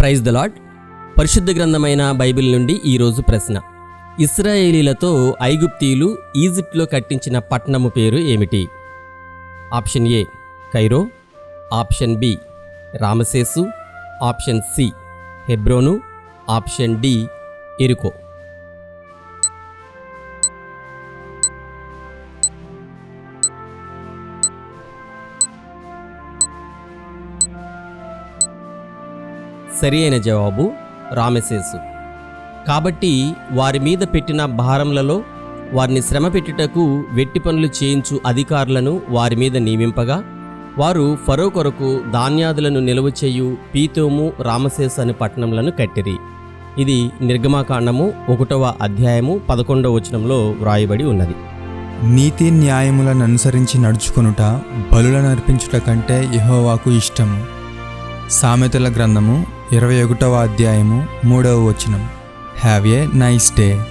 Praise the lord పరిశుద్ధ గ్రంథమైన Bible నుండి ఈరోజు ప్రశ్న. ఇస్రాయేలీలతో ఐగుప్తీయులు ఈజిప్ట్లో కట్టించిన పట్టణము పేరు ఏమిటి? Option A Cairo option B Rameses option C Hebron option D ఎరుకో. సరి అయిన జవాబు రామెసేసు కాబట్టి వారి మీద పెట్టిన భారములలో వారిని శ్రమ పెట్టుటకు వెట్టి పనులు చేయించు అధికారులను వారి మీద నియమింపగా వారు ఫరో కొరకు ధాన్యాదులను నిలువ చేయు పీతోము రామసేసు అనే పట్టణంలను కట్టిరి. ఇది నిర్గమాకాండము ఒకటవ అధ్యాయము పదకొండవ వచనంలో వ్రాయబడి ఉన్నది. నీతి న్యాయములను అనుసరించి నడుచుకొనుట బలులను అర్పించుట కంటే యహోవాకు ఇష్టము. సామెతల గ్రంథము ఇరవై ఒకటవ అధ్యాయము మూడవ వచనం. Have a nice day